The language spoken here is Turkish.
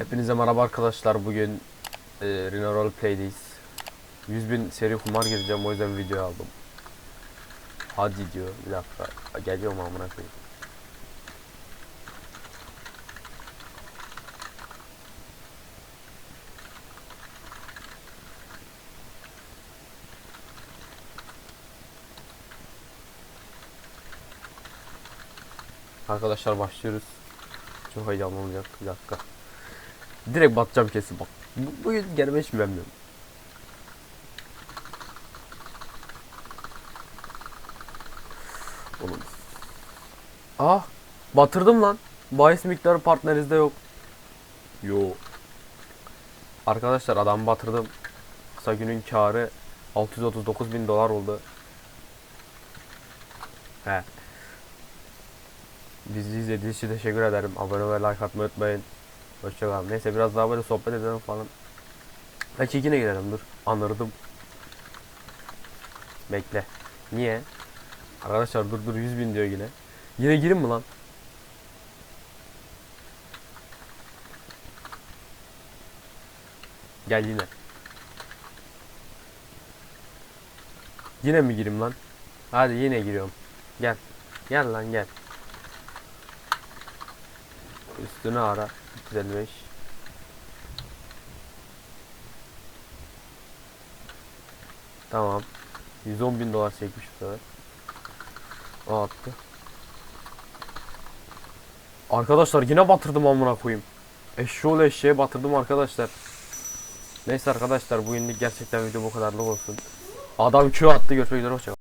Hepinize merhaba arkadaşlar. Bugün e, Reno Roleplay'deyiz. 100 bin seri kumar gireceğim o yüzden video aldım. Hadi diyor. Bir dakika. Geliyorum amına koyayım. Arkadaşlar başlıyoruz. Çok heyecanlı olacak. Bir dakika. Direkt batacağım kesin bak. Bu, bugün gelme hiç bilmiyorum. Oğlum. Ah! Batırdım lan. Bahis miktarı partnerinizde yok. Yo. Arkadaşlar adam batırdım. Kısa günün karı 639 bin dolar oldu. He. Bizi izlediğiniz için teşekkür ederim. Abone ve like atmayı unutmayın. Hoşçakalın. Neyse biraz daha böyle sohbet edelim falan. Belki yine gidelim dur. Anırdım. Bekle. Niye? Arkadaşlar dur dur 100 bin diyor yine. Yine girin mi lan? Gel yine. Yine mi gireyim lan? Hadi yine giriyorum. Gel. Gel lan gel. Üstünü ara. 355. Tamam. 110 bin dolar çekmiş bu sefer. O attı. Arkadaşlar yine batırdım amına koyayım. Eşşoğlu eşeğe batırdım arkadaşlar. Neyse arkadaşlar bugünlük gerçekten video bu kadarlık olsun. Adam Q attı görüşmek üzere hoşçakalın.